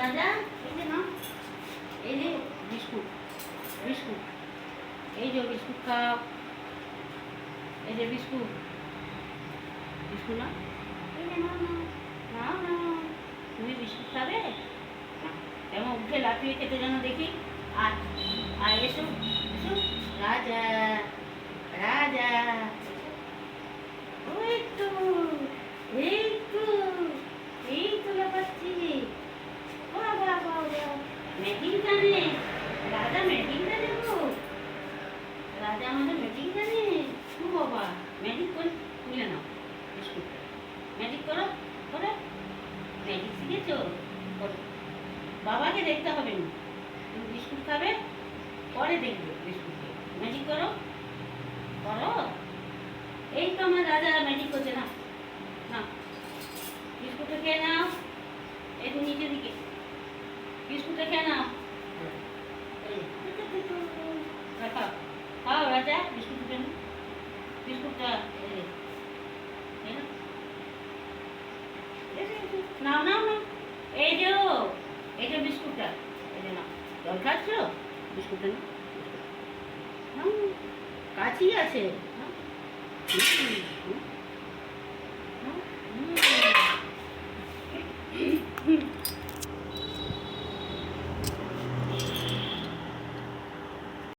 এই যে biscuit biscuit না না না না তুমি বিস্কুট খাবে? উঠে লাফিয়ে খেতে যেন দেখি। আর আর এসো এসো, রাজা ওই তো এই তো এই তো লাফাচ্ছি বাহ বাহ বাহ রাজা রাজা আমাদের করে। তুলে নাও বিস্কুটটা করো। বাবাকে দেখতে হবে না তুমি বিস্কুট খাবে পরে দেখবে বিস্কুট ম্যাজিক করো করো এই তো আমার রাজা ম্যাজিক করছে না। না। বিস্কুটটা খেয়ে নাও। একটু নিচে দিকে। বিস্কুটটা খেয়ে নাও। খাও, রাজা বিস্কুট নাও। বিস্কুটটা নাও। নাও নাও। এই যে এই যে বিস্কুটটা। এই যে নাও। জল খাচ্ছ বিস্কুটটা নাও। কাছেই আছে। হুম।